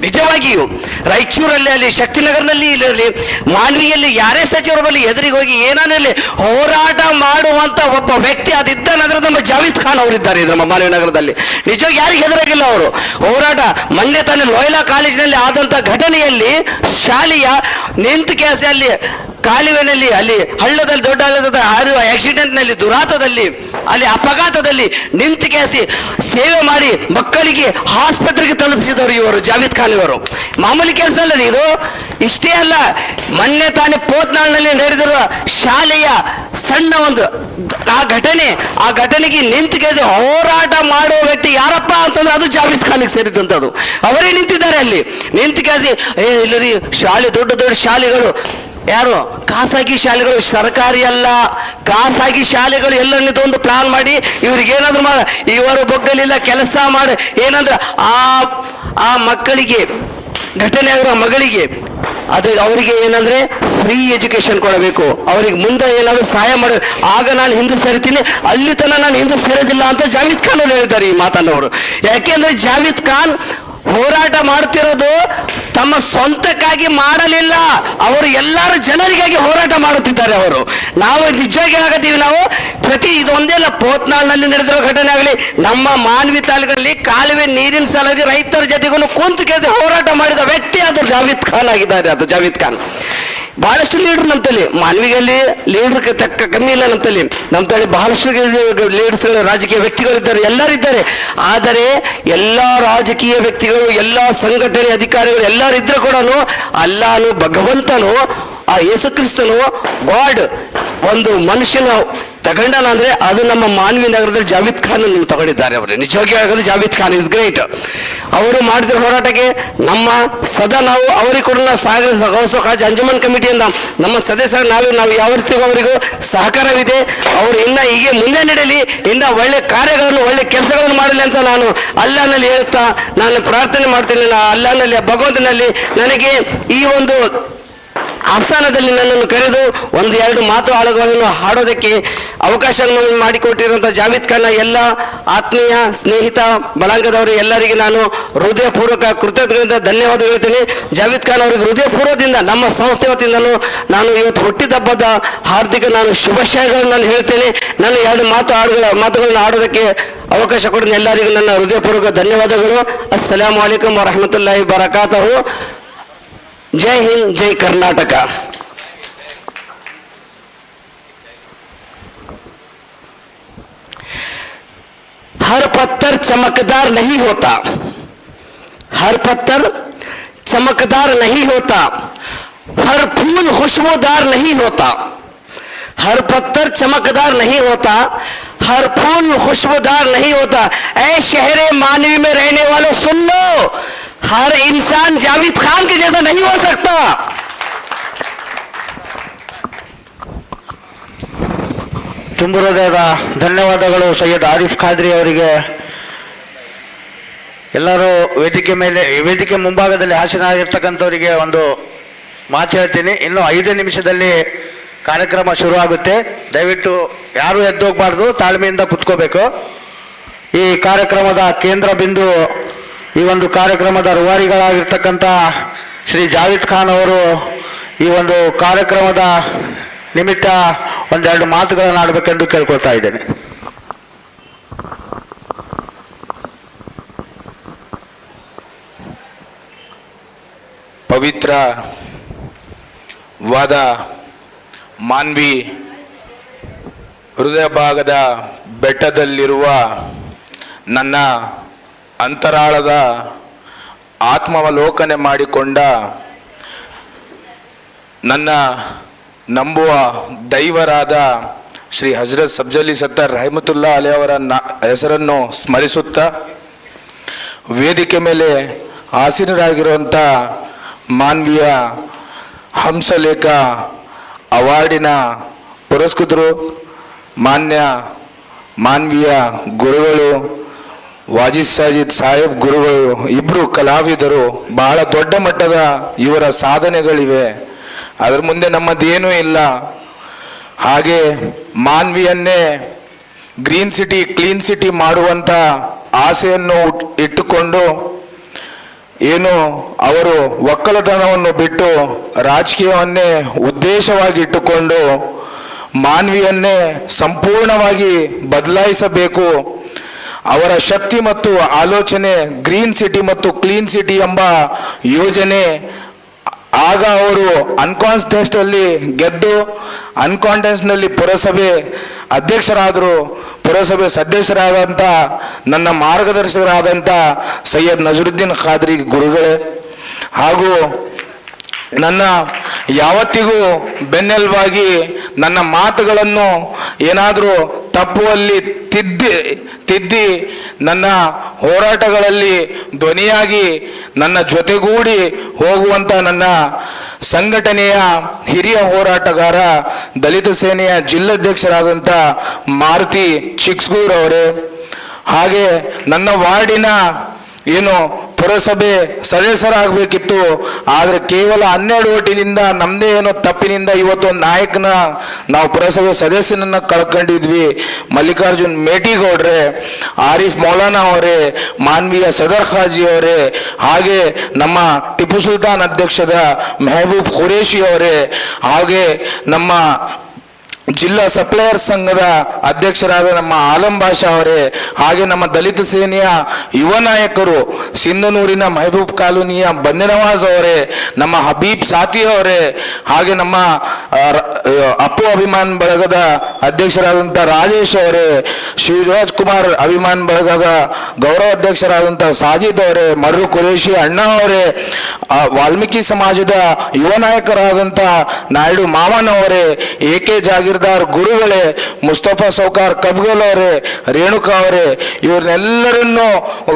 ನಿಜವಾಗಿಯೂ ರಾಯಚೂರಲ್ಲಿ ಅಲ್ಲಿ ಶಕ್ತಿನಗರದಲ್ಲಿ ಇಲ್ಲಿ ಮಾನ್ವಿಯಲ್ಲಿ ಯಾರೇ ಸಚಿವರು ಬರಲಿ ಎದುರಿಗೆ ಹೋಗಿ ಏನಾನಲ್ಲಿ ಹೋರಾಟ ಮಾಡುವಂತ ಒಬ್ಬ ವ್ಯಕ್ತಿ ಅದಿದ್ದ ನಗರದ ನಮ್ಮ ಜಾವೀದ್ ಖಾನ್ ಅವರಿದ್ದಾರೆ ನಮ್ಮ ಮಾನವಿ ನಗರದಲ್ಲಿ. ನಿಜವಾಗಿ ಯಾರಿಗೆ ಹೆದರಾಗಿಲ್ಲ ಅವರು? ಹೋರಾಟ ಮಂಡ್ಯ ತಾನೇ ಲೋಯ್ಲಾ ಕಾಲೇಜಿನಲ್ಲಿ ಆದಂತ ಘಟನೆಯಲ್ಲಿ ಶಾಲೆಯ ನಿಂತು ಅಲ್ಲಿ ಕಾಲುವೆನಲ್ಲಿ ಅಲ್ಲಿ ಹಳ್ಳದಲ್ಲಿ, ದೊಡ್ಡ ಹಳ್ಳದ ಆಕ್ಸಿಡೆಂಟ್ ಆಕ್ಸಿಡೆಂಟ್ನಲ್ಲಿ ದುರಾತದಲ್ಲಿ ಅಲ್ಲಿ ಅಪಘಾತದಲ್ಲಿ ನಿಂತು ಕೇಸಿ ಸೇವೆ ಮಾಡಿ ಮಕ್ಕಳಿಗೆ ಆಸ್ಪತ್ರೆಗೆ ತಲುಪಿಸಿದವರು ಇವರು, ಜಾವೀದ್ ಖಾನ್ ಇವರು. ಮಾಮೂಲಿ ಕೆಲಸ ಅಲ್ಲ ಇದು? ಇಷ್ಟೇ ಅಲ್ಲ, ಮೊನ್ನೆ ತಾನೇ ಪೋತ್ನಾಳ್ನಲ್ಲಿ ನಡೆದಿರುವ ಶಾಲೆಯ ಸಣ್ಣ ಒಂದು ಆ ಘಟನೆ, ಆ ಘಟನೆಗೆ ನಿಂತು ಕೇಸಿ ಹೋರಾಟ ಮಾಡುವ ವ್ಯಕ್ತಿ ಯಾರಪ್ಪ ಅಂತಂದ್ರೆ ಅದು ಜಾವೀದ್ ಖಾನ್ಗೆ ಸೇರಿದಂಥದ್ದು. ಅವರೇ ನಿಂತಿದ್ದಾರೆ ಅಲ್ಲಿ. ನಿಂತು ಕೇಸಿ ಏ ಇಲ್ಲ ರೀ ಶಾಲೆ ದೊಡ್ಡ ದೊಡ್ಡ ಶಾಲೆಗಳು ಯಾರು? ಖಾಸಗಿ ಶಾಲೆಗಳು ಸರ್ಕಾರಿ ಅಲ್ಲ. ಖಾಸಗಿ ಶಾಲೆಗಳು ಎಲ್ಲರಿದ್ದು ಒಂದು ಪ್ಲಾನ್ ಮಾಡಿ ಇವ್ರಿಗೆ ಏನಾದ್ರು ಮಾಡ. ಇವರು ಬೊಗ್ಗಲಿಲ್ಲ ಕೆಲಸ ಮಾಡಿ. ಏನಂದ್ರೆ ಆ ಆ ಮಕ್ಕಳಿಗೆ, ಘಟನೆ ಆಗಿರೋ ಮಗಳಿಗೆ ಅದು ಅವರಿಗೆ ಏನಂದ್ರೆ ಫ್ರೀ ಎಜುಕೇಶನ್ ಕೊಡಬೇಕು. ಅವ್ರಿಗೆ ಮುಂದೆ ಏನಾದ್ರು ಸಹಾಯ ಮಾಡ. ಆಗ ನಾನು ಹಿಂದೆ ಸರಿತೀನಿ. ಅಲ್ಲಿ ತನಕ ನಾನು ಹಿಂದೆ ಸೇರೋದಿಲ್ಲ ಅಂತ ಜಾವೀದ್ ಖಾನ್ ಅವರು ಹೇಳಿದ್ದಾರೆ ಈ ಮಾತನ್ನವರು ಯಾಕೆಂದ್ರೆ ಜಾವೀದ್ ಖಾನ್ ಹೋರಾಟ ಮಾಡ್ತಿರೋದು ತಮ್ಮ ಸ್ವಂತಕ್ಕಾಗಿ ಮಾಡಲಿಲ್ಲ. ಅವರು ಎಲ್ಲರ ಜನರಿಗಾಗಿ ಹೋರಾಟ ಮಾಡುತ್ತಿದ್ದಾರೆ ಅವರು. ನಾವು ನಿಜವಾಗಿ ಆಗತ್ತೀವಿ ನಾವು, ಪ್ರತಿ ಇದೊಂದೇ ಅಲ್ಲ ಪೋತ್ನಾಳ್ನಲ್ಲಿ ನಡೆದಿರೋ ಘಟನೆ ಆಗಲಿ, ನಮ್ಮ ಮಾನ್ವಿ ತಾಲೂಕಲ್ಲಿ ಕಾಲುವೆ ನೀರಿನ ಸಲುವಾಗಿ ರೈತರ ಜೊತೆಗೂ ಕುಂತು ಹೋರಾಟ ಮಾಡಿದ ವ್ಯಕ್ತಿ ಅದು ಜಾವೀದ್ ಖಾನ್ ಆಗಿದ್ದಾರೆ, ಅದು ಜಾವೀದ್ ಖಾನ್. ಬಹಳಷ್ಟು ಲೀಡರ್ ನಮ್ಮ ತಲೆ ಮಾನವಿಗಲ್ಲಿ ಲೀಡರ್ ತಕ್ಕ ಕಮ್ಮಿ ಇಲ್ಲ ನಮ್ಮ ತಲೆ ನಮ್ಮ ತಲೆ ಬಹಳಷ್ಟು ಲೀಡರ್ಸ್ ರಾಜಕೀಯ ವ್ಯಕ್ತಿಗಳಿದ್ದಾರೆ. ಎಲ್ಲರಿದ್ದಾರೆ. ಆದರೆ ಎಲ್ಲ ರಾಜಕೀಯ ವ್ಯಕ್ತಿಗಳು, ಎಲ್ಲ ಸಂಘಟನೆ ಅಧಿಕಾರಿಗಳು ಎಲ್ಲರಿದ್ರೂ ಕೂಡ ಅಲ್ಲಾನು ಭಗವಂತನು, ಆ ಯೇಸುಕ್ರಿಸ್ತನು ಗಾಡ್ ಒಂದು ಮನುಷ್ಯನ ತಗೊಂಡನ ಅಂದರೆ ಅದು ನಮ್ಮ ಮಾನ್ವಿ ನಗರದಲ್ಲಿ ಜಾವೀದ್ ಖಾನ್ ನೀವು ತಗೊಂಡಿದ್ದಾರೆ ಅವರು. ನಿಜವಾಗಿ ಆಗೋದು ಜಾವೀದ್ ಖಾನ್ ಇಸ್ ಗ್ರೇಟ್ ಅವರು ಮಾಡಿದ ಹೋರಾಟಕ್ಕೆ ನಮ್ಮ ಸದಾ ನಾವು ಅವರಿಗೆ ಕೂಡ ಸಾಗರ ಗೌಸೋ ಕಾಜ್ ಅಂಜುಮನ್ ಕಮಿಟಿಯಿಂದ ನಮ್ಮ ಸದಸ್ಯರು ನಾವು ನಾವು ಯಾವ ರೀತಿಗೂ ಅವರಿಗೂ ಸಹಕಾರವಿದೆ, ಅವರು ಇನ್ನ ಹೀಗೆ ಮುಂದೆ ನಡೆಯಲಿ, ಇನ್ನ ಒಳ್ಳೆ ಕಾರ್ಯಗಳನ್ನು, ಒಳ್ಳೆ ಕೆಲಸಗಳನ್ನು ಮಾಡಲಿ ಅಂತ ನಾನು ಅಲ್ಲಾನಲ್ಲಿ ಹೇಳ್ತಾ ನಾನು ಪ್ರಾರ್ಥನೆ ಮಾಡ್ತೇನೆ. ಅಲ್ಲಾನಲ್ಲಿ, ಭಗವಂತನಲ್ಲಿ ನನಗೆ ಈ ಒಂದು ಆಸ್ಥಾನದಲ್ಲಿ ನನ್ನನ್ನು ಕರೆದು ಒಂದು ಎರಡು ಮಾತು ಆಳುಗಳನ್ನು ಹಾಡೋದಕ್ಕೆ ಅವಕಾಶವನ್ನು ಮಾಡಿಕೊಟ್ಟಿರುವಂಥ ಜಾವೇದ್ ಖಾನ್ ಎಲ್ಲ ಆತ್ಮೀಯ ಸ್ನೇಹಿತ ಬಲಾಂಗದವರು ಎಲ್ಲರಿಗೆ ನಾನು ಹೃದಯಪೂರ್ವಕ ಕೃತಜ್ಞದಿಂದ ಧನ್ಯವಾದ ಹೇಳ್ತೀನಿ. ಜಾವೇದ್ ಖಾನ್ ಅವರಿಗೆ ಹೃದಯಪೂರ್ವದಿಂದ, ನಮ್ಮ ಸಂಸ್ಥೆ ವತಿಯಿಂದಲೂ ನಾನು ಇವತ್ತು ಹುಟ್ಟಿದಬ್ಬದ ಹಾರ್ದಿಕ ನಾನು ಶುಭಾಶಯಗಳನ್ನು ನಾನು ಹೇಳ್ತೇನೆ. ನನ್ನ ಎರಡು ಮಾತು ಆಡುಗಳ ಮಾತುಗಳನ್ನು ಆಡೋದಕ್ಕೆ ಅವಕಾಶ ಕೊಡಿದ ಎಲ್ಲರಿಗೂ ನನ್ನ ಹೃದಯಪೂರ್ವಕ ಧನ್ಯವಾದಗಳು. ಅಸ್ಸಲಾಂ ವಲೈಕಂ ವರಹಮತುಲ್ಲಾಹಿ ಬರಕಾತಹು. ಜೈ ಹಿಂದ್, ಜೈ ಕರ್ನಾಟಕ. हर पत्थर चमकदार नहीं होता। हर पत्थर चमकदार नहीं होता। हर फूल खुशबूदार नहीं होता। हर पत्थर चमकदार नहीं होता। हर फूल खुशबूदार नहीं होता। ऐ शहर मानवी में रहने वालों सुन लो। हर इंसान जावेद खान के जैसा नहीं हो सकता। ತುಂಬ ಹೃದಯದ ಧನ್ಯವಾದಗಳು ಸೈಯದ್ ಆರಿಫ್ ಖಾದ್ರಿ ಅವರಿಗೆ. ಎಲ್ಲರೂ ವೇದಿಕೆ ಮೇಲೆ, ವೇದಿಕೆ ಮುಂಭಾಗದಲ್ಲಿ ಹಾಸನಾಗಿರ್ತಕ್ಕಂಥವರಿಗೆ ಒಂದು ಮಾತು ಹೇಳ್ತೀನಿ. ಇನ್ನು ಐದು ನಿಮಿಷದಲ್ಲಿ ಕಾರ್ಯಕ್ರಮ ಶುರು ಆಗುತ್ತೆ ದಯವಿಟ್ಟು ಯಾರು ಎದ್ದೋಗ್ಬಾರ್ದು, ತಾಳ್ಮೆಯಿಂದ ಕುತ್ಕೋಬೇಕು. ಈ ಕಾರ್ಯಕ್ರಮದ ಕೇಂದ್ರ ಬಿಂದು, ಈ ಒಂದು ಕಾರ್ಯಕ್ರಮದ ರುವಾರಿಗಳಾಗಿರ್ತಕ್ಕಂಥ ಶ್ರೀ ಜಾವೀದ್ ಖಾನ್ ಅವರು ಈ ಒಂದು ಕಾರ್ಯಕ್ರಮದ ನಿಮಿತ್ತ ಒಂದೆರಡು ಮಾತುಗಳನ್ನು ಆಡಬೇಕೆಂದು ಕೇಳ್ಕೊಳ್ತಾ ಇದ್ದೇನೆ. ಪವಿತ್ರ ವಾದ ಮಾನ್ವಿ ಹೃದಯ ಭಾಗದ ಬೆಟ್ಟದಲ್ಲಿರುವ ನನ್ನ ಅಂತರಾಳದ ಆತ್ಮಾವಲೋಕನೆ ಮಾಡಿಕೊಂಡ ನನ್ನ ನಂಬುವ ದೈವರಾದ ಶ್ರೀ ಹಜರತ್ ಸಬ್ಜಲಿ ಸತ್ತಾರ್ ರಹಮತುಲ್ಲಾ ಅಲೆ ಅವರ ಹೆಸರನ್ನು ಸ್ಮರಿಸುತ್ತಾ ವೇದಿಕೆ ಮೇಲೆ ಆಸೀನರಾಗಿರುವಂಥ ಮಾನ್ವೀಯ ಹಂಸಲೇಖ ಅವಾರ್ಡಿನ ಪುರಸ್ಕೃತರು, ಮಾನ್ಯ ಮಾನ್ವೀಯ ಗುರುಗಳು ವಾಜಿದ್ ಸಾಜಿದ್ ಸಾಹೇಬ್ ಗುರುಗಳು ಇಬ್ಬರು ಕಲಾವಿದರು, ಬಹಳ ದೊಡ್ಡ ಮಟ್ಟದ ಇವರ ಸಾಧನೆಗಳಿವೆ. ಅದರ ಮುಂದೆ ನಮ್ಮದೇನೂ ಇಲ್ಲ. ಹಾಗೆ ಮಾನ್ವಿಯನ್ನೇ ಗ್ರೀನ್ ಸಿಟಿ, ಕ್ಲೀನ್ ಸಿಟಿ ಮಾಡುವಂಥ ಆಸೆಯನ್ನು ಇಟ್ಟುಕೊಂಡು ಏನು ಅವರು ಒಕ್ಕಲತನವನ್ನು ಬಿಟ್ಟು ರಾಜಕೀಯವನ್ನೇ ಉದ್ದೇಶವಾಗಿ ಇಟ್ಟುಕೊಂಡು ಮಾನ್ವಿಯನ್ನೇ ಸಂಪೂರ್ಣವಾಗಿ ಬದಲಾಯಿಸಬೇಕು. ಅವರ ಶಕ್ತಿ ಮತ್ತು ಆಲೋಚನೆ ಗ್ರೀನ್ ಸಿಟಿ ಮತ್ತು ಕ್ಲೀನ್ ಸಿಟಿ ಎಂಬ ಯೋಜನೆ ಆಗ ಅವರು ಅನ್ಕಾನ್ಸ್ಟೆಸ್ಟ್ ಅಲ್ಲಿ ಗೆದ್ದು ಅನ್ಕಾಂಟೆಸ್ಟ್ನಲ್ಲಿ ಪುರಸಭೆ ಅಧ್ಯಕ್ಷರಾದರು, ಪುರಸಭೆ ಸದಸ್ಯರಾದಂಥ ನನ್ನ ಮಾರ್ಗದರ್ಶಕರಾದಂಥ ಸೈಯದ್ ನಜರುದ್ದೀನ್ ಖಾದ್ರಿ ಗುರುಗಳೇ. ಹಾಗೂ ನನ್ನ ಯಾವತ್ತಿಗೂ ಬೆನ್ನೆಲುಬಾಗಿ ನನ್ನ ಮಾತುಗಳನ್ನು ಏನಾದರೂ ತಪ್ಪುವಲ್ಲಿ ತಿದ್ದಿ ತಿದ್ದಿ ನನ್ನ ಹೋರಾಟಗಳಲ್ಲಿ ಧ್ವನಿಯಾಗಿ ನನ್ನ ಜೊತೆಗೂಡಿ ಹೋಗುವಂಥ ನನ್ನ ಸಂಘಟನೆಯ ಹಿರಿಯ ಹೋರಾಟಗಾರ ದಲಿತ ಸೇನೆಯ ಜಿಲ್ಲಾಧ್ಯಕ್ಷರಾದಂಥ ಮಾರುತಿ ಚಿಕ್ಸ್ಗೂರ್ ಅವರೇ. ಹಾಗೆ ನನ್ನ ವಾರ್ಡಿನ ಏನು ಪುರಸಭೆ ಸದಸ್ಯರಾಗಬೇಕಿತ್ತು, ಆದರೆ ಕೇವಲ ಹನ್ನೆರಡು ಓಟಿನಿಂದ ನಮ್ಮದೇ ಏನೋ ತಪ್ಪಿನಿಂದ ಇವತ್ತು ನಾಯಕನ ನಾವು ಪುರಸಭೆ ಸದಸ್ಯನನ್ನ ಕಳ್ಕೊಂಡಿದ್ವಿ. ಮಲ್ಲಿಕಾರ್ಜುನ್ ಮೇಟಿಗೌಡ್ರೆ, ಆರಿಫ್ ಮೌಲಾನಾ ಅವರೇ, ಮಾನ್ವೀಯ ಸದರ್ ಖಾಜಿ ಅವರೇ, ಹಾಗೆ ನಮ್ಮ ಟಿಪ್ಪು ಸುಲ್ತಾನ್ ಅಧ್ಯಕ್ಷದ ಮೆಹಬೂಬ್ ಖುರೇಶಿ ಅವರೇ, ಹಾಗೆ ನಮ್ಮ ಜಿಲ್ಲಾ ಸಪ್ಲೈಯರ್ ಸಂಘದ ಅಧ್ಯಕ್ಷರಾದ ನಮ್ಮ ಆಲಂ ಬಾಷಾ ಅವರೇ, ಹಾಗೆ ನಮ್ಮ ದಲಿತ ಸೇನೆಯ ಯುವ ನಾಯಕರು, ಸಿಂಧನೂರಿನ ಮೆಹಬೂಬ್ ಕಾಲೋನಿಯ ಬಂದಿನವಾಜ್ ಅವರೇ, ನಮ್ಮ ಹಬೀಬ್ ಸಾತಿ ಅವರೇ, ಹಾಗೆ ನಮ್ಮ ಅಪ್ಪು ಅಭಿಮಾನ್ ಬಳಗದ ಅಧ್ಯಕ್ಷರಾದಂಥ ರಾಜೇಶ್ ಅವರೇ, ಶಿವರಾಜ್ ಕುಮಾರ್ ಅಭಿಮಾನ್ ಬಳಗದ ಗೌರವ ಅಧ್ಯಕ್ಷರಾದಂಥ ಸಾಜಿದ್ ಅವರೇ, ಮರು ಕುರೇಶಿ ಅಣ್ಣ ಅವರೇ ವಾಲ್ಮೀಕಿ ಸಮಾಜದ ಯುವ ನಾಯಕರಾದಂಥ ನಾಯ್ಡು ಮಾವನ್ ಅವರೇ, ಎ ಕೆ ಜಾಗೀರ್ದಾರ್ ಗುರುಗಳೇ, ಮುಸ್ತಫಾ ಸೌಕಾರ್ ಕಬ್ಗಲ್ ಅವರೇ, ರೇಣುಕಾ ಅವರೇ, ಇವ್ರನ್ನೆಲ್ಲರನ್ನು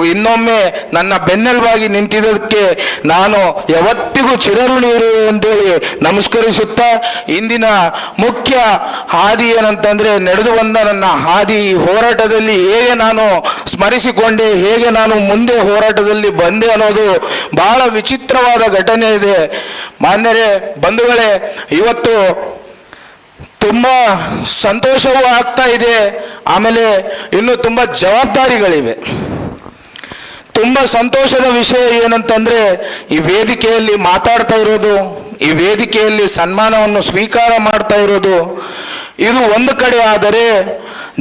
ಇನ್ನೊಮ್ಮೆ ನನ್ನ ಬೆನ್ನೆಲುಬಾಗಿ ನಿಂತಿದ್ದಕ್ಕೆ ನಾನು ಯಾವತ್ತಿಗೂ ಚಿರಋಣಿ ಇರುವೆ ಅಂತೇಳಿ ನಮಸ್ಕರಿಸುತ್ತಾ, ಇಂದಿನ ಮುಖ್ಯ ಹಾದಿ ಏನಂತಂದ್ರೆ ನಡೆದು ಬಂದ ನನ್ನ ಹಾದಿ ಹೋರಾಟದಲ್ಲಿ ಹೇಗೆ ನಾನು ಸ್ಮರಿಸಿಕೊಂಡೆ, ಹೇಗೆ ನಾನು ಮುಂದೆ ಹೋರಾಟದಲ್ಲಿ ಬಂದೆ ಅನ್ನೋದು ಬಹಳ ವಿಚಿತ್ರವಾದ ಘಟನೆ ಇದೆ. ಮಾನ್ಯರೇ, ಬಂಧುಗಳೇ, ಇವತ್ತು ತುಂಬಾ ಸಂತೋಷವೂ ಆಗ್ತಾ ಇದೆ. ಆಮೇಲೆ ಇನ್ನು ತುಂಬ ಜವಾಬ್ದಾರಿಗಳಿವೆ. ತುಂಬ ಸಂತೋಷದ ವಿಷಯ ಏನಂತಂದ್ರೆ, ಈ ವೇದಿಕೆಯಲ್ಲಿ ಮಾತಾಡ್ತಾ ಇರೋದು, ಈ ವೇದಿಕೆಯಲ್ಲಿ ಸನ್ಮಾನವನ್ನು ಸ್ವೀಕಾರ ಮಾಡ್ತಾ ಇರೋದು, ಇದು ಒಂದು ಕಡೆ ಆದರೆ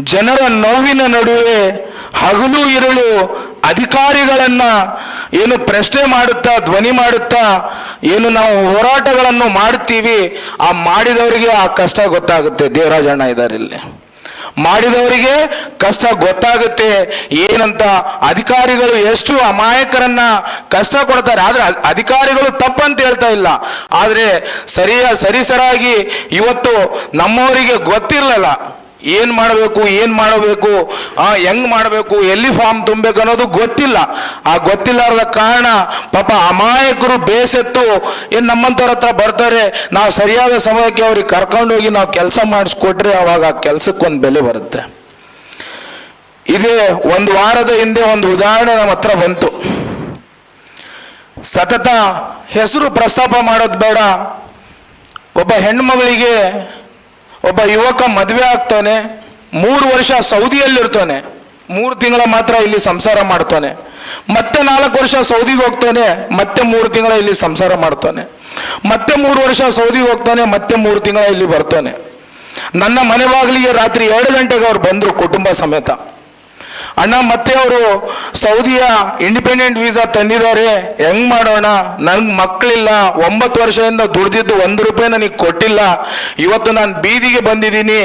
ಜನರ ನೋವಿನ ನಡುವೆ ಹಗಲು, ಇರಳು ಅಧಿಕಾರಿಗಳನ್ನ ಏನು ಪ್ರಶ್ನೆ ಮಾಡುತ್ತಾ, ಧ್ವನಿ ಮಾಡುತ್ತಾ, ಏನು ನಾವು ಹೋರಾಟಗಳನ್ನು ಮಾಡುತ್ತೀವಿ ಆ ಮಾಡಿದವರಿಗೆ ಆ ಕಷ್ಟ ಗೊತ್ತಾಗುತ್ತೆ. ದೇವರಾಜಣ್ಣ ಇದ್ದಾರೆ ಇಲ್ಲಿ. ಮಾಡಿದವರಿಗೆ ಕಷ್ಟ ಗೊತ್ತಾಗುತ್ತೆ. ಏನಂತ ಅಧಿಕಾರಿಗಳು ಎಷ್ಟು ಅಮಾಯಕರನ್ನ ಕಷ್ಟ ಕೊಡ್ತಾರೆ. ಆದ್ರೆ ಅಧಿಕಾರಿಗಳು ತಪ್ಪಂತ ಹೇಳ್ತಾ ಇಲ್ಲ. ಆದ್ರೆ ಸರಿಯ, ಸರಿಸರಾಗಿ ಇವತ್ತು ನಮ್ಮವರಿಗೆ ಗೊತ್ತಿರಲಿಲ್ಲ. ಏನ್ ಮಾಡಬೇಕು ಏನ್ ಮಾಡಬೇಕು ಹೆಂಗ್ ಮಾಡಬೇಕು, ಎಲ್ಲಿ ಫಾರ್ಮ್ ತುಂಬಬೇಕು ಅನ್ನೋದು ಗೊತ್ತಿಲ್ಲ. ಆ ಗೊತ್ತಿಲ್ಲಾರದ ಕಾರಣ ಪಾಪ ಅಮಾಯಕರು ಬೇಸೆತ್ತು, ಏನು ನಮ್ಮಂಥವ್ರ ಹತ್ರ ಬರ್ತಾರೆ, ನಾವು ಸರಿಯಾದ ಸಮಯಕ್ಕೆ ಅವ್ರಿಗೆ ಕರ್ಕೊಂಡೋಗಿ ನಾವು ಕೆಲಸ ಮಾಡಿಸ್ಕೊಟ್ರೆ ಅವಾಗ ಆ ಕೆಲಸಕ್ಕೊಂದು ಬೆಲೆ ಬರುತ್ತೆ. ಇದೇ ಒಂದು ವಾರದ ಹಿಂದೆ ಒಂದು ಉದಾಹರಣೆ ನಮ್ಮ ಹತ್ರ ಬಂತು. ಸತತ ಹೆಸರು ಪ್ರಸ್ತಾಪ ಮಾಡೋದು ಬೇಡ, ಒಬ್ಬ ಹೆಣ್ಮಗಳಿಗೆ ಒಬ್ಬ ಯುವಕ ಮದುವೆ ಆಗ್ತಾನೆ, ಮೂರು ವರ್ಷ ಸೌದಿಯಲ್ಲಿರ್ತಾನೆ, ಮೂರು ತಿಂಗಳ ಮಾತ್ರ ಇಲ್ಲಿ ಸಂಸಾರ ಮಾಡ್ತಾನೆ. ಮತ್ತೆ ನಾಲ್ಕು ವರ್ಷ ಸೌದಿಗೆ ಹೋಗ್ತಾನೆ, ಮತ್ತೆ ಮೂರು ತಿಂಗಳ ಇಲ್ಲಿ ಸಂಸಾರ ಮಾಡ್ತಾನೆ. ಮತ್ತೆ ಮೂರು ವರ್ಷ ಸೌದಿಗೆ ಹೋಗ್ತಾನೆ, ಮತ್ತೆ ಮೂರು ತಿಂಗಳ ಇಲ್ಲಿ ಬರ್ತಾನೆ. ನನ್ನ ಮನೆ ಬಾಗಿಲಿಗೆ ರಾತ್ರಿ ಎರಡು ಗಂಟೆಗೆ ಅವ್ರು ಬಂದರು ಕುಟುಂಬ ಸಮೇತ. ಅಣ್ಣ, ಮತ್ತೆ ಅವರು ಸೌದಿಯ ಇಂಡಿಪೆಂಡೆಂಟ್ ವೀಸಾ ತಂದಿದ್ದಾರೆ. ಹೆಂಗ್ ಮಾಡೋಣ? ನನ್ಗೆ ಮಕ್ಕಳಿಲ್ಲ ಒಂಬತ್ತು ವರ್ಷದಿಂದ ದುಡ್ದಿದ್ದು ಒಂದು ರೂಪಾಯಿ ನನಗೆ ಕೊಟ್ಟಿಲ್ಲ. ಇವತ್ತು ನಾನು ಬೀದಿಗೆ ಬಂದಿದ್ದೀನಿ.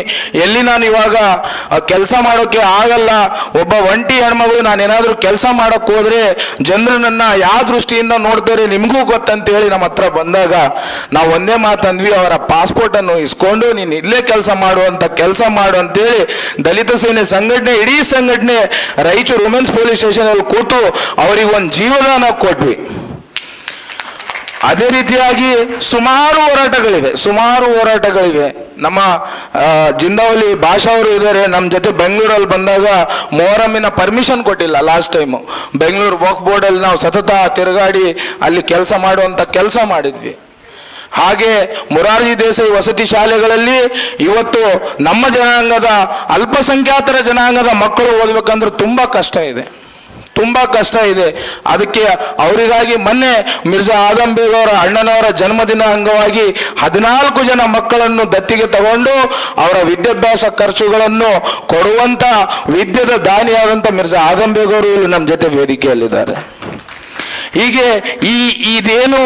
ಎಲ್ಲಿ ನಾನು ಇವಾಗ ಕೆಲಸ ಮಾಡೋಕೆ ಆಗಲ್ಲ. ಒಬ್ಬ ಒಂಟಿ ಹೆಣ್ಮಗಳು ನಾನು ಏನಾದರೂ ಕೆಲಸ ಮಾಡೋಕೆ ಹೋದ್ರೆ ಜನರು ನನ್ನ ಯಾವ ದೃಷ್ಟಿಯಿಂದ ನೋಡ್ತಾರೆ ನಿಮಗೂ ಗೊತ್ತಂತೇಳಿ ನಮ್ಮ ಹತ್ರ ಬಂದಾಗ, ನಾವು ಒಂದೇ ಮಾತಂದ್ವಿ, ಅವರ ಪಾಸ್ಪೋರ್ಟ್ ಅನ್ನು ಇಸ್ಕೊಂಡು ನೀನು ಇಲ್ಲೇ ಕೆಲಸ ಮಾಡುವಂತ ಕೆಲಸ ಮಾಡು ಅಂತೇಳಿ ದಲಿತ ಸೇನೆ ಸಂಘಟನೆ, ಇಡೀ ಸಂಘಟನೆ ರಾಯಚೂರು ವುಮೆನ್ಸ್ ಪೊಲೀಸ್ ಸ್ಟೇಷನ್ ಅಲ್ಲಿ ಕೂತು ಅವರಿಗೆ ಒಂದು ಜೀವದಾನ ಕೊಟ್ವಿ. ಅದೇ ರೀತಿಯಾಗಿ ಸುಮಾರು ಹೋರಾಟಗಳಿವೆ ಸುಮಾರು ಹೋರಾಟಗಳಿವೆ. ನಮ್ಮ ಜಿಂದಾವಲಿ ಭಾಷಾ ಅವರು ಇದ್ದಾರೆ. ನಮ್ಮ ಜೊತೆ ಬೆಂಗಳೂರಲ್ಲಿ ಬಂದಾಗ ಮೊಹರಮ್ಮಿನ ಪರ್ಮಿಷನ್ ಕೊಟ್ಟಿಲ್ಲ ಲಾಸ್ಟ್ ಟೈಮು ಬೆಂಗಳೂರು ವರ್ಕ್ ಬೋರ್ಡಲ್ಲಿ ನಾವು ಸತತ ತಿರುಗಾಡಿ ಅಲ್ಲಿ ಕೆಲಸ ಮಾಡುವಂಥ ಕೆಲಸ ಮಾಡಿದ್ವಿ. ಹಾಗೆ ಮುರಾರ್ಜಿ ದೇಸಾಯಿ ವಸತಿ ಶಾಲೆಗಳಲ್ಲಿ ಇವತ್ತು ನಮ್ಮ ಜನಾಂಗದ ಅಲ್ಪಸಂಖ್ಯಾತರ ಜನಾಂಗದ ಮಕ್ಕಳು ಓದಬೇಕಂದ್ರೆ ತುಂಬ ಕಷ್ಟ ಇದೆ. ತುಂಬಾ ಕಷ್ಟ ಇದೆ. ಅದಕ್ಕೆ ಅವರಿಗಾಗಿ ಮೊನ್ನೆ ಮಿರ್ಜಾ ಆದಂ ಬೇಗ್ ಅವರ ಅಣ್ಣನವರ ಜನ್ಮದಿನ ಅಂಗವಾಗಿ ಹದಿನಾಲ್ಕು ಜನ ಮಕ್ಕಳನ್ನು ದತ್ತಿಗೆ ತಗೊಂಡು ಅವರ ವಿದ್ಯಾಭ್ಯಾಸ ಖರ್ಚುಗಳನ್ನು ಕೊಡುವಂತ ವಿದ್ಯೆದ ದಾನಿಯಾದಂತ ಮಿರ್ಜಾ ಆದಂ ಅವರು ಇಲ್ಲಿ ನಮ್ಮ ಜೊತೆ ವೇದಿಕೆಯಲ್ಲಿದ್ದಾರೆ. ಹೀಗೆ ಈ, ಇದೇನು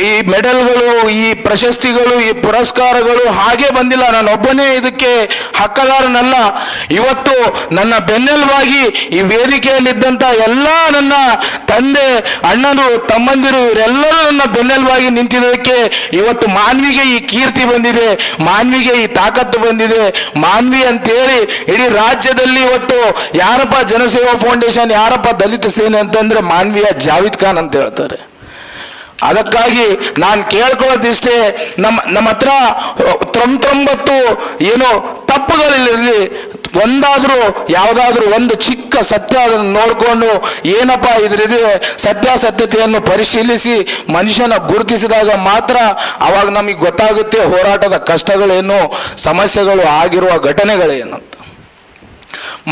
ಈ ಮೆಡಲ್ಗಳು, ಈ ಪ್ರಶಸ್ತಿಗಳು, ಈ ಪುರಸ್ಕಾರಗಳು ಹಾಗೆ ಬಂದಿಲ್ಲ. ನಾನು ಒಬ್ಬನೇ ಇದಕ್ಕೆ ಹಕ್ಕದಾರನಲ್ಲ. ಇವತ್ತು ನನ್ನ ಬೆನ್ನೆಲುಬಾಗಿ ಈ ವೇದಿಕೆಯಲ್ಲಿದ್ದಂಥ ಎಲ್ಲ ನನ್ನ ತಂದೆ, ಅಣ್ಣನು, ತಮ್ಮಂದಿರು, ಇವರೆಲ್ಲರೂ ನನ್ನ ಬೆನ್ನೆಲುವಾಗಿ ನಿಂತಿದ್ದಕ್ಕೆ ಇವತ್ತು ಮಾನ್ವಿಗೆ ಈ ಕೀರ್ತಿ ಬಂದಿದೆ. ಮಾನ್ವಿಗೆ ಈ ತಾಕತ್ತು ಬಂದಿದೆ. ಮಾನ್ವಿ ಅಂತೇಳಿ ಇಡೀ ರಾಜ್ಯದಲ್ಲಿ ಇವತ್ತು ಯಾರಪ್ಪ ಜನಸೇವಾ ಫೌಂಡೇಶನ್, ಯಾರಪ್ಪ ದಲಿತ ಸೇನೆ ಅಂತಂದ್ರೆ ಮಾನ್ವಿಯ ಜಾವಿದ್ ಅಂತ ಹೇಳ್ತಾರೆ. ಅದಕ್ಕಾಗಿ ನಾನು ಕೇಳ್ಕೊಳ್ಳೋದಿಷ್ಟೇ ನಮ್ಮ ನಮ್ಮ ಹತ್ರ ತೊಂಬತ್ತು ಏನು ತಪ್ಪುಗಳಿರಲಿ, ಒಂದಾದ್ರೂ ಯಾವುದಾದ್ರೂ ಒಂದು ಚಿಕ್ಕ ಸತ್ಯ ಅದನ್ನು ನೋಡಿಕೊಂಡು ಏನಪ್ಪ ಇದ್ರಿದೆ ಸತ್ಯಾಸತ್ಯತೆಯನ್ನು ಪರಿಶೀಲಿಸಿ ಮನುಷ್ಯನ ಗುರುತಿಸಿದಾಗ ಮಾತ್ರ ಅವಾಗ ನಮಗೆ ಗೊತ್ತಾಗುತ್ತೆ ಹೋರಾಟದ ಕಷ್ಟಗಳೇನು, ಸಮಸ್ಯೆಗಳು ಆಗಿರುವ ಘಟನೆಗಳೇನು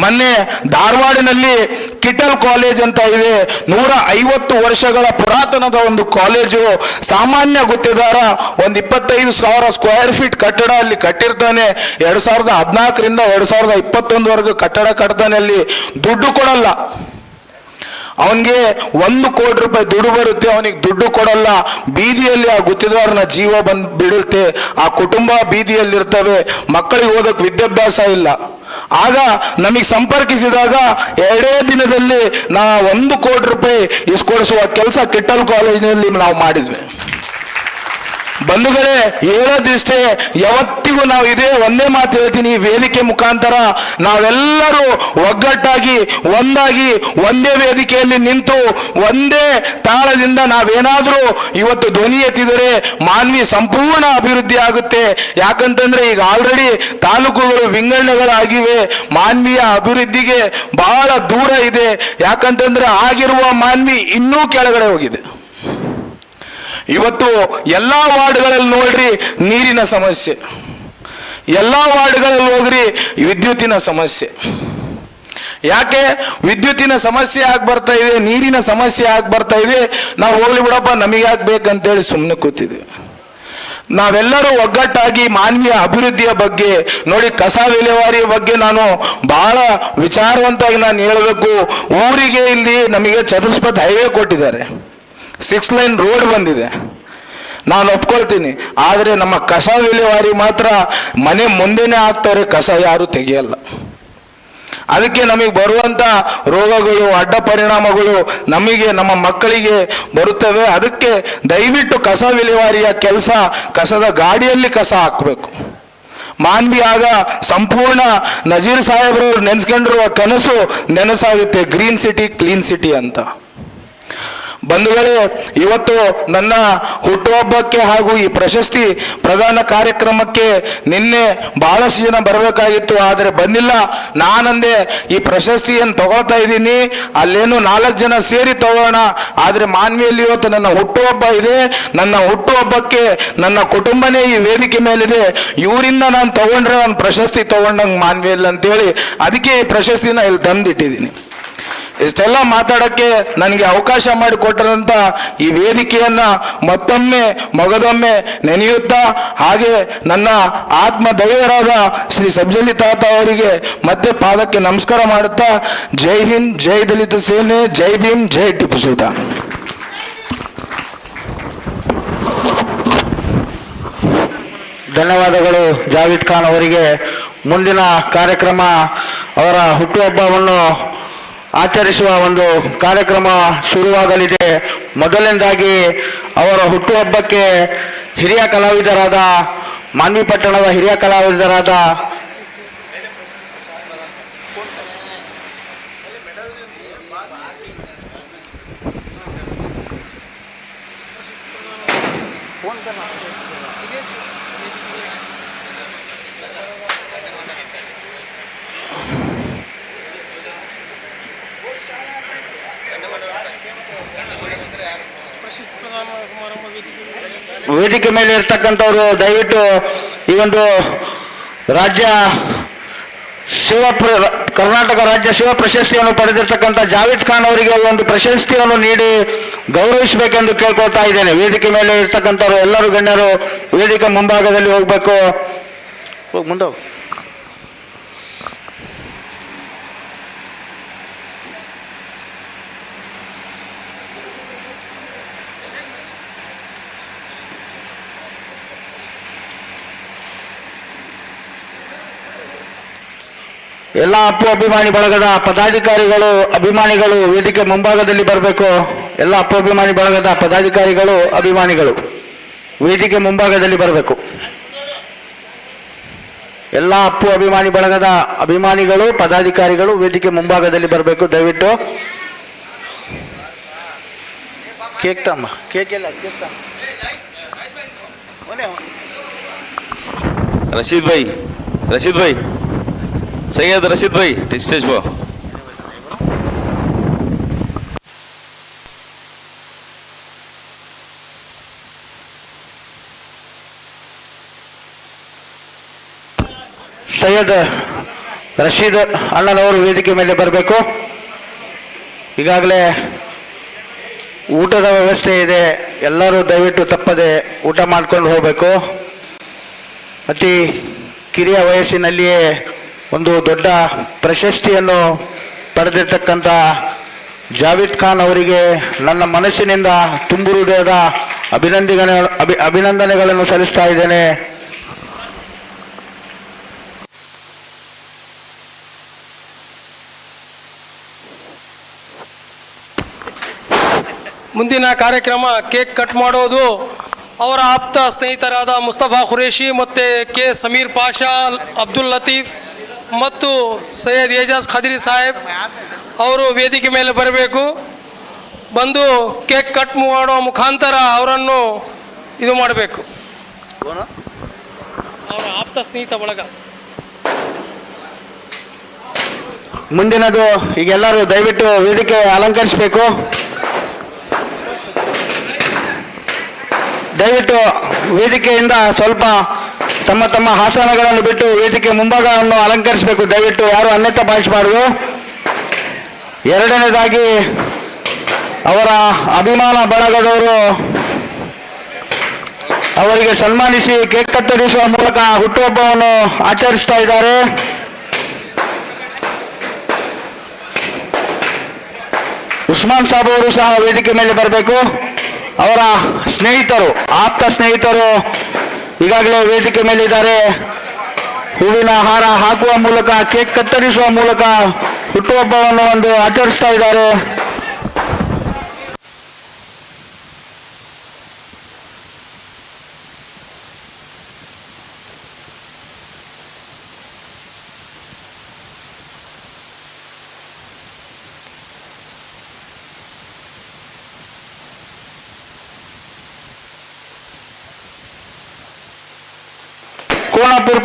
ಮೊನ್ನೆ ಧಾರವಾಡಿನಲ್ಲಿ ಕಿಟಲ್ ಕಾಲೇಜ್ ಅಂತ ಇದೆ. ನೂರ ಐವತ್ತು ವರ್ಷಗಳ ಪುರಾತನದ ಒಂದು ಕಾಲೇಜು. ಸಾಮಾನ್ಯ ಗುತ್ತಿದಾರ ಒಂದು ಇಪ್ಪತ್ತೈದು ಸಾವಿರ ಸ್ಕ್ವೇರ್ ಫೀಟ್ ಕಟ್ಟಡ ಅಲ್ಲಿ ಕಟ್ಟಿರ್ತಾನೆ. ಎರಡ್ ಸಾವಿರದ ಹದಿನಾಲ್ಕರಿಂದ ಎರಡ್ ಸಾವಿರದ ಇಪ್ಪತ್ತೊಂದವರೆಗೂ ಕಟ್ಟಡ ಕಟ್ತಾನೆ ಅಲ್ಲಿ. ದುಡ್ಡು ಕೊಡಲ್ಲ. ಅವನಿಗೆ ಒಂದು ಕೋಟಿ ರೂಪಾಯಿ ದುಡ್ಡು ಬರುತ್ತೆ, ಅವನಿಗೆ ದುಡ್ಡು ಕೊಡಲ್ಲ. ಬೀದಿಯಲ್ಲಿ ಆ ಗುತ್ತಿದಾರನ ಜೀವ ಬಂದು ಬಿಡುತ್ತೆ. ಆ ಕುಟುಂಬ ಬೀದಿಯಲ್ಲಿರ್ತವೆ. ಮಕ್ಕಳಿಗೆ ಓದೋಕೆ ವಿದ್ಯಾಭ್ಯಾಸ ಇಲ್ಲ. ಆಗ ನಮಗೆ ಸಂಪರ್ಕಿಸಿದಾಗ ಎರಡೇ ದಿನದಲ್ಲಿ ನಾ ಒಂದು ಕೋಟಿ ರೂಪಾಯಿ ಇಸ್ಕೊಡಿಸುವ ಕೆಲಸ ಕಿಟ್ಟಲ್ ಕಾಲೇಜಿನಲ್ಲಿ ನಾವು ಮಾಡಿದ್ವಿ. ಬಂಧುಗಳೇ, ಹೇಳೋದಿಷ್ಟೇ, ಯಾವತ್ತಿಗೂ ನಾವು ಇದೇ ಒಂದೇ ಮಾತು ಹೇಳ್ತೀನಿ, ಈ ವೇದಿಕೆ ಮುಖಾಂತರ ನಾವೆಲ್ಲರೂ ಒಗ್ಗಟ್ಟಾಗಿ, ಒಂದಾಗಿ, ಒಂದೇ ವೇದಿಕೆಯಲ್ಲಿ ನಿಂತು, ಒಂದೇ ತಾಳದಿಂದ ನಾವೇನಾದರೂ ಇವತ್ತು ಧ್ವನಿ ಎತ್ತಿದರೆ ಮಾನ್ವಿ ಸಂಪೂರ್ಣ ಅಭಿವೃದ್ಧಿ ಆಗುತ್ತೆ. ಯಾಕಂತಂದ್ರೆ ಈಗ ಆಲ್ರೆಡಿ ತಾಲೂಕುಗಳು ವಿಂಗಡಣೆಗಳಾಗಿವೆ. ಮಾನ್ವಿಯ ಅಭಿವೃದ್ಧಿಗೆ ಬಹಳ ದೂರ ಇದೆ. ಯಾಕಂತಂದ್ರೆ ಆಗಿರುವ ಮಾನ್ವಿ ಇನ್ನೂ ಕೆಳಗಡೆ ಹೋಗಿದೆ. ಇವತ್ತು ಎಲ್ಲ ವಾರ್ಡ್ಗಳಲ್ಲಿ ನೋಡ್ರಿ ನೀರಿನ ಸಮಸ್ಯೆ. ಎಲ್ಲ ವಾರ್ಡ್ಗಳಲ್ಲಿ ಹೋಗ್ರಿ ವಿದ್ಯುತ್ತಿನ ಸಮಸ್ಯೆ. ಯಾಕೆ? ವಿದ್ಯುತ್ತಿನ ಸಮಸ್ಯೆ ಆಗಿ ಬರ್ತಾ ಇದೆ? ನೀರಿನ ಸಮಸ್ಯೆ ಆಗಿ ಬರ್ತಾ ಇದೆ? ನಾವು ಹೋಗ್ಲಿ ಬಿಡಪ್ಪ, ನಮಗೆ ಬೇಕಂತೇಳಿ ಸುಮ್ಮನೆ ಕೂತಿದ್ವಿ. ನಾವೆಲ್ಲರೂ ಒಗ್ಗಟ್ಟಾಗಿ ಮಾನವೀಯ ಅಭಿವೃದ್ಧಿಯ ಬಗ್ಗೆ, ನೋಡಿ ಕಸ ವಿಲೇವಾರಿಯ ಬಗ್ಗೆ ನಾನು ಬಹಳ ವಿಚಾರವಂತಾಗಿ ನಾನು ಹೇಳಬೇಕು. ಊರಿಗೆ ಇಲ್ಲಿ ನಮಗೆ ಚತುಷ್ಪಥ ಹೈವೇ ಕೊಟ್ಟಿದ್ದಾರೆ. ಸಿಕ್ಸ್ ಲೈನ್ ರೋಡ್ ಬಂದಿದೆ. ನಾನು ಒಪ್ಕೊಳ್ತೀನಿ. ಆದರೆ ನಮ್ಮ ಕಸ ವಿಲೇವಾರಿ ಮಾತ್ರ ಮನೆ ಮುಂದೆನೇ ಆಗ್ತವ್ರೆ ಕಸ ಯಾರು ತೆಗೆಯಲ್ಲ. ಅದಕ್ಕೆ ನಮಗೆ ಬರುವಂಥ ರೋಗಗಳು, ಅಡ್ಡ ಪರಿಣಾಮಗಳು ನಮಗೆ, ನಮ್ಮ ಮಕ್ಕಳಿಗೆ ಬರುತ್ತವೆ. ಅದಕ್ಕೆ ದಯವಿಟ್ಟು ಕಸ ವಿಲೇವಾರಿಯ ಕೆಲಸ ಕಸದ ಗಾಡಿಯಲ್ಲಿ ಕಸ ಹಾಕಬೇಕು. ಮಾನ್ವಿ ಆಗ ಸಂಪೂರ್ಣ ನಜೀರ್ ಸಾಹೇಬ್ರವ್ರು ನೆನೆಸ್ಕೊಂಡಿರುವ ಕನಸು ನೆನಸಾಗುತ್ತೆ. ಗ್ರೀನ್ ಸಿಟಿ, ಕ್ಲೀನ್ ಸಿಟಿ ಅಂತ. ಬಂಧುಗಳೇ, ಇವತ್ತು ನನ್ನ ಹುಟ್ಟುಹಬ್ಬಕ್ಕೆ ಹಾಗೂ ಈ ಪ್ರಶಸ್ತಿ ಪ್ರದಾನ ಕಾರ್ಯಕ್ರಮಕ್ಕೆ ನಿನ್ನೆ ಬಹಳಷ್ಟು ಜನ ಬರಬೇಕಾಗಿತ್ತು, ಆದರೆ ಬಂದಿಲ್ಲ. ನಾನಂದೆ ಈ ಪ್ರಶಸ್ತಿಯನ್ನು ತಗೊಳ್ತಾ ಇದ್ದೀನಿ. ಅಲ್ಲೇನು ನಾಲ್ಕು ಜನ ಸೇರಿ ತಗೋಣ ಆದರೆ ಮಾನ್ವಿಯಲ್ಲಿ ಇವತ್ತು ನನ್ನ ಹುಟ್ಟುಹಬ್ಬ ಇದೆ. ನನ್ನ ಹುಟ್ಟುಹಬ್ಬಕ್ಕೆ ನನ್ನ ಕುಟುಂಬನೇ ಈ ವೇದಿಕೆ ಮೇಲಿದೆ. ಇವರಿಂದ ನಾನು ತಗೊಂಡ್ರೆ ನಾನು ಪ್ರಶಸ್ತಿ ತಗೊಂಡಂಗೆ ಮಾನ್ವಿಯಲ್ಲಿ ಅಂತೇಳಿ ಅದಕ್ಕೆ ಈ ಪ್ರಶಸ್ತಿನ ಇಲ್ಲಿ ತಂದಿಟ್ಟಿದ್ದೀನಿ. ಇಷ್ಟೆಲ್ಲ ಮಾತಾಡೋಕ್ಕೆ ನನಗೆ ಅವಕಾಶ ಮಾಡಿಕೊಟ್ಟರಂತ ಈ ವೇದಿಕೆಯನ್ನ ಮತ್ತೊಮ್ಮೆ ಮಗದೊಮ್ಮೆ ನೆನೆಯುತ್ತಾ, ಹಾಗೆ ನನ್ನ ಆತ್ಮ ದೈವರಾದ ಶ್ರೀ ಸಬ್ಜಲಿ ತಾತ ಅವರಿಗೆ ಮತ್ತೆ ಪಾದಕ್ಕೆ ನಮಸ್ಕಾರ ಮಾಡುತ್ತಾ, ಜೈ ಹಿಂದ್, ಜೈ ದಲಿತ ಸೇನೆ, ಜೈ ಭೀಮ್, ಜೈ ಟಿಪ್ಪು ಸುಲ್ತಾನ್. ಧನ್ಯವಾದಗಳು ಜಾವೀದ್ ಖಾನ್ ಅವರಿಗೆ. ಮುಂದಿನ ಕಾರ್ಯಕ್ರಮ ಅವರ ಹುಟ್ಟುಹಬ್ಬವನ್ನು ಆಚರಿಸುವ ಒಂದು ಕಾರ್ಯಕ್ರಮ ಶುರುವಾಗಲಿದೆ. ಮೊದಲನೇದಾಗಿ ಅವರ ಹುಟ್ಟುಹಬ್ಬಕ್ಕೆ ಹಿರಿಯ ಕಲಾವಿದರಾದ ಮಾನ್ವಿ ಪಟ್ಟಣದ ಹಿರಿಯ ಕಲಾವಿದರಾದ ವೇದಿಕೆ ಮೇಲೆ ಇರ್ತಕ್ಕಂಥವ್ರು ದಯವಿಟ್ಟು ಈ ಒಂದು ರಾಜ್ಯ ಶಿವ ಕರ್ನಾಟಕ ರಾಜ್ಯ ಶಿವ ಪ್ರಶಸ್ತಿಯನ್ನು ಪಡೆದಿರ್ತಕ್ಕಂಥ ಜಾವೇದ್ ಖಾನ್ ಅವರಿಗೆ ಒಂದು ಪ್ರಶಸ್ತಿಯನ್ನು ನೀಡಿ ಗೌರವಿಸಬೇಕೆಂದು ಕೇಳ್ಕೊಳ್ತಾ ಇದ್ದೇನೆ. ವೇದಿಕೆ ಮೇಲೆ ಇರ್ತಕ್ಕಂಥವ್ರು ಎಲ್ಲರೂ ಗಣ್ಯರು ವೇದಿಕೆ ಮುಂಭಾಗದಲ್ಲಿ ಹೋಗ್ಬೇಕು. ಹೋಗಿ ಮುಂದೆ ಎಲ್ಲ ಅಪ್ಪು ಅಭಿಮಾನಿ ಬಳಗದ ಪದಾಧಿಕಾರಿಗಳು, ಅಭಿಮಾನಿಗಳು ವೇದಿಕೆ ಮುಂಭಾಗದಲ್ಲಿ ಬರಬೇಕು. ಎಲ್ಲ ಅಪ್ಪು ಅಭಿಮಾನಿ ಬಳಗದ ಪದಾಧಿಕಾರಿಗಳು, ಅಭಿಮಾನಿಗಳು ವೇದಿಕೆ ಮುಂಭಾಗದಲ್ಲಿ ಬರಬೇಕು. ಎಲ್ಲ ಅಪ್ಪು ಅಭಿಮಾನಿ ಬಳಗದ ಅಭಿಮಾನಿಗಳು, ಪದಾಧಿಕಾರಿಗಳು ವೇದಿಕೆ ಮುಂಭಾಗದಲ್ಲಿ ಬರಬೇಕು. ದಯವಿಟ್ಟು. ಕೇಕ್ ತಮ್ಮ. ಕೇಕ್ ಎಲ್ಲ ರಶೀದ್ ಭಾಯ್ ರಶೀದ್ ಭಾಯ್. ಸೈಯದ್ ರಶೀದ್ ಭಾಯ್ ಸ್ಟೇಜ್ ಬೋ. ಸೈಯದ್ ರಶೀದ್ ಅಣ್ಣನವರು ವೇದಿಕೆ ಮೇಲೆ ಬರಬೇಕು. ಈಗಾಗಲೇ ಊಟದ ವ್ಯವಸ್ಥೆ ಇದೆ. ಎಲ್ಲರೂ ದಯವಿಟ್ಟು ತಪ್ಪದೆ ಊಟ ಮಾಡ್ಕೊಂಡು ಹೋಗಬೇಕು. ಅತಿ ಕಿರಿಯ ವಯಸ್ಸಿನಲ್ಲಿಯೇ ಒಂದು ದೊಡ್ಡ ಪ್ರಶಸ್ತಿಯನ್ನು ಪಡೆದಿರ್ತಕ್ಕಂಥ ಜಾವೇದ್ ಖಾನ್ ಅವರಿಗೆ ನನ್ನ ಮನಸ್ಸಿನಿಂದ ತುಂಬು ಹೃದಯದ ಅಭಿ ಅಭಿನಂದನೆಗಳನ್ನು ಸಲ್ಲಿಸ್ತಾ ಇದ್ದೇನೆ. ಮುಂದಿನ ಕಾರ್ಯಕ್ರಮ ಕೇಕ್ ಕಟ್ ಮಾಡೋದು. ಅವರ ಆಪ್ತ ಸ್ನೇಹಿತರಾದ ಮುಸ್ತಫಾ ಖುರೇಶಿ ಮತ್ತು ಕೆ ಸಮೀರ್ ಪಾಷಾ, ಅಬ್ದುಲ್ ಲತೀಫ್ ಮತ್ತು ಸೈಯದ್ ಏಜಾಜ್ ಖದ್ರಿ ಸಾಹೇಬ್ ಅವರು ವೇದಿಕೆ ಮೇಲೆ ಬರಬೇಕು. ಬಂದು ಕೇಕ್ ಕಟ್ ಮಾಡುವ ಮುಖಾಂತರ ಅವರನ್ನು ಇದು ಮಾಡಬೇಕು. ಅವರ ಆಪ್ತ ಸ್ನೇಹಿತ ಬಳಗ. ಮುಂದಿನದು ಈಗೆಲ್ಲರೂ ದಯವಿಟ್ಟು ವೇದಿಕೆ ಅಲಂಕರಿಸಬೇಕು. ದಯವಿಟ್ಟು ವೇದಿಕೆಯಿಂದ ಸ್ವಲ್ಪ ತಮ್ಮ ತಮ್ಮ ಹಾಸನಗಳನ್ನು ಬಿಟ್ಟು ವೇದಿಕೆ ಮುಂಭಾಗವನ್ನು ಅಲಂಕರಿಸಬೇಕು. ದಯವಿಟ್ಟು ಯಾರು ಅನ್ಯತ ಭಾವಿಸಬಾರ್ದು. ಎರಡನೇದಾಗಿ ಅವರ ಅಭಿಮಾನ ಬಳಗದವರು ಅವರಿಗೆ ಸನ್ಮಾನಿಸಿ ಕೇಕ್ ಕತ್ತರಿಸುವ ಮೂಲಕ ಹುಟ್ಟುಹಬ್ಬವನ್ನು ಆಚರಿಸ್ತಾ ಇದ್ದಾರೆ. ಉಸ್ಮಾನ್ ಸಾಬ್ ಅವರು ಸಹ ವೇದಿಕೆ ಮೇಲೆ ಬರಬೇಕು. ಅವರ ಸ್ನೇಹಿತರು, ಆಪ್ತ ಸ್ನೇಹಿತರು ಈಗಾಗಲೇ ವೇದಿಕೆ ಮೇಲೆ ಇದ್ದಾರೆ ಹೂವಿನ ಹಾರ ಹಾಕುವ ಮೂಲಕ, ಕೇಕ್ ಕತ್ತರಿಸುವ ಮೂಲಕ ಹುಟ್ಟುಹಬ್ಬವನ್ನು ಒಂದು ಆಚರಿಸ್ತಾ ಇದ್ದಾರೆ.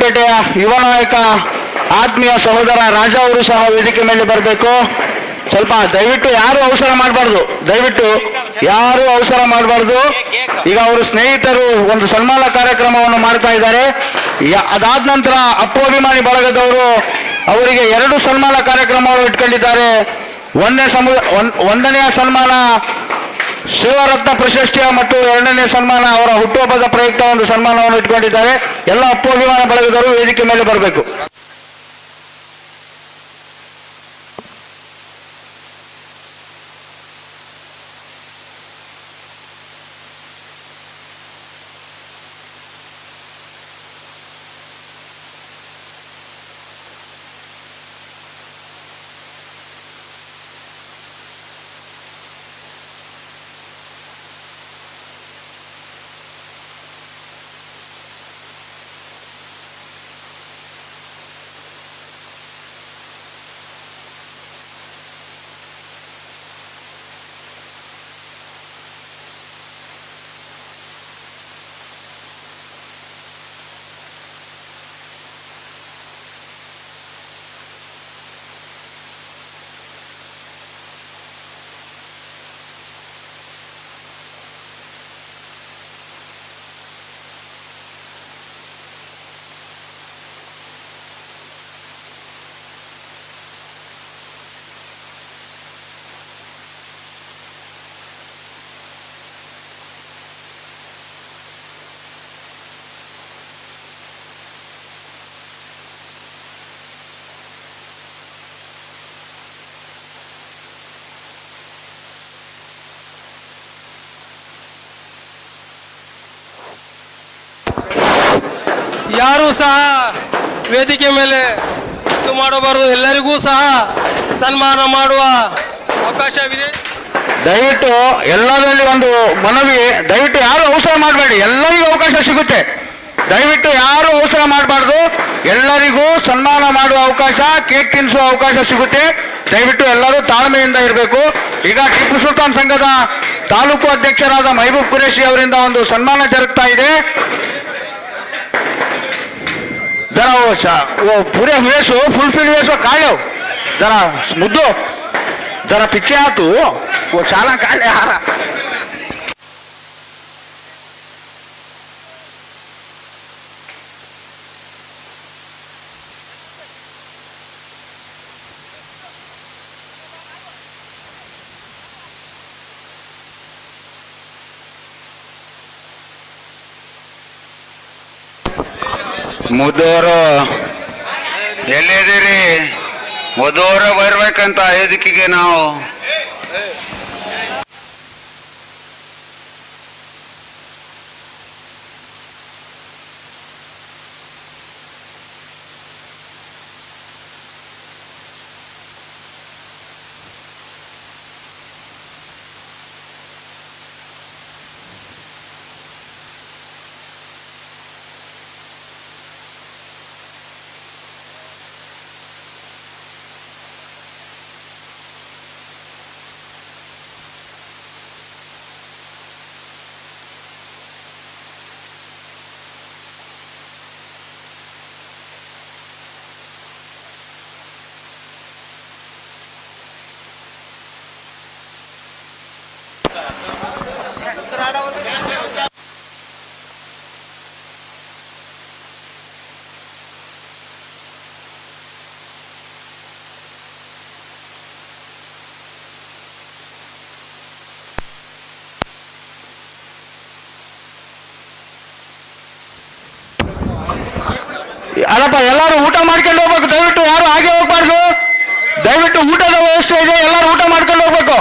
ಕೋಣಪುರಪೇಟೆಯ ಯುವ ನಾಯಕ, ಆತ್ಮೀಯ ಸಹೋದರ ರಾಜ ಅವರು ಸಹ ವೇದಿಕೆ ಮೇಲೆ ಬರಬೇಕು. ಸ್ವಲ್ಪ ದಯವಿಟ್ಟು ಯಾರು ಅವಸರ ಮಾಡಬಾರ್ದು? ದಯವಿಟ್ಟು ಯಾರು ಅವಸರ ಮಾಡಬಾರ್ದು? ಈಗ ಅವರು ಸ್ನೇಹಿತರು ಒಂದು ಸನ್ಮಾನ ಕಾರ್ಯಕ್ರಮವನ್ನು ಮಾಡ್ತಾ ಇದ್ದಾರೆ. ಅದಾದ ನಂತರ ಅಪ್ಪು ಅಭಿಮಾನಿ ಬಳಗದವರು ಅವರಿಗೆ ಎರಡು ಸನ್ಮಾನ ಕಾರ್ಯಕ್ರಮವನ್ನು ಇಟ್ಕೊಂಡಿದ್ದಾರೆ. ಒಂದನೇ ಸಮುದ ಒಂದನೆಯ ಸನ್ಮಾನ ಶಿವರತ್ನ ಪ್ರಶಸ್ತಿಯ ಮತ್ತು ಎರಡನೇ ಸನ್ಮಾನ, ಅವರ ಹುಟ್ಟುಹಬ್ಬದ ಪ್ರಯುಕ್ತ ಒಂದು ಸನ್ಮಾನವನ್ನು ಇಟ್ಕೊಂಡಿದ್ದಾರೆ ಎಲ್ಲ ಅಪ್ಪು ಅಭಿಮಾನ ಬಳಗದವರು ವೇದಿಕೆ ಮೇಲೆ ಬರಬೇಕು. ಯಾರೂ ಸಹ ವೇದಿಕೆ ಮೇಲೆ ಇದು ಮಾಡಬಾರದು. ಎಲ್ಲರಿಗೂ ಸಹ ಸನ್ಮಾನ ಮಾಡುವ ಅವಕಾಶವಿದೆ. ದಯವಿಟ್ಟು ಎಲ್ಲದರಲ್ಲಿ ಒಂದು ಮನವಿ, ದಯವಿಟ್ಟು ಯಾರು ಅವಸರ ಮಾಡಬೇಡಿ. ಎಲ್ಲರಿಗೂ ಅವಕಾಶ ಸಿಗುತ್ತೆ. ದಯವಿಟ್ಟು ಯಾರು ಅವಸರ ಮಾಡಬಾರ್ದು. ಎಲ್ಲರಿಗೂ ಸನ್ಮಾನ ಮಾಡುವ ಅವಕಾಶ, ಕೇಕ್ ತಿನ್ನಿಸುವ ಅವಕಾಶ ಸಿಗುತ್ತೆ. ದಯವಿಟ್ಟು ಎಲ್ಲರೂ ತಾಳ್ಮೆಯಿಂದ ಇರಬೇಕು. ಈಗ ಟಿಪ್ಪು ಸುಲ್ತಾನ್ ಸಂಘದ ತಾಲೂಕು ಅಧ್ಯಕ್ಷರಾದ ಮಹಬೂಬ್ ಕುರೇಶಿ ಅವರಿಂದ ಒಂದು ಸನ್ಮಾನ ಜರುಗ್ತಾ ಇದೆ. जरा वो शा- वो पूरे हुए सो फुलफिल हुए सो काढो जरा मुद्दो जरा पीछे आ तू वो शाला काढले हारा ಮುದ್ದೋರು ಎಲ್ಲಿದ್ದೀರಿ? ಮುದೋರ ಬರ್ಬೇಕಂತ ಐದಕ್ಕಿಗೆ ನಾವು. ಅಲ್ಲಪ್ಪ ಎಲ್ಲರೂ ಊಟ ಮಾಡ್ಕೊಂಡು ಹೋಗ್ಬೇಕು. ದಯವಿಟ್ಟು ಯಾರು ಹಾಗೆ ಹೋಗ್ಬಾರ್ದು. ದಯವಿಟ್ಟು ಊಟದ ವ್ಯವಸ್ಥೆ ಇದೆ ಎಲ್ಲರೂ ಊಟ ಮಾಡ್ಕೊಂಡು ಹೋಗ್ಬೇಕು.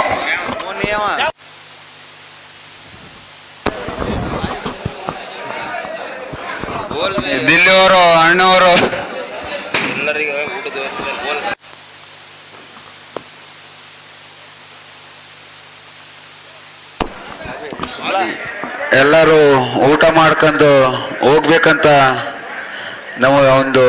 ದಿಲ್ಲಿಯವರು ಅಣ್ಣವರು ಎಲ್ಲರಿಗೂ ಊಟದ ವ್ಯವಸ್ಥೆ ಬೋಲ್ ಎಲ್ಲರೂ ಊಟ ಮಾಡ್ಕೊಂಡು ಹೋಗ್ಬೇಕಂತ ನಮ್ಮ ಒಂದು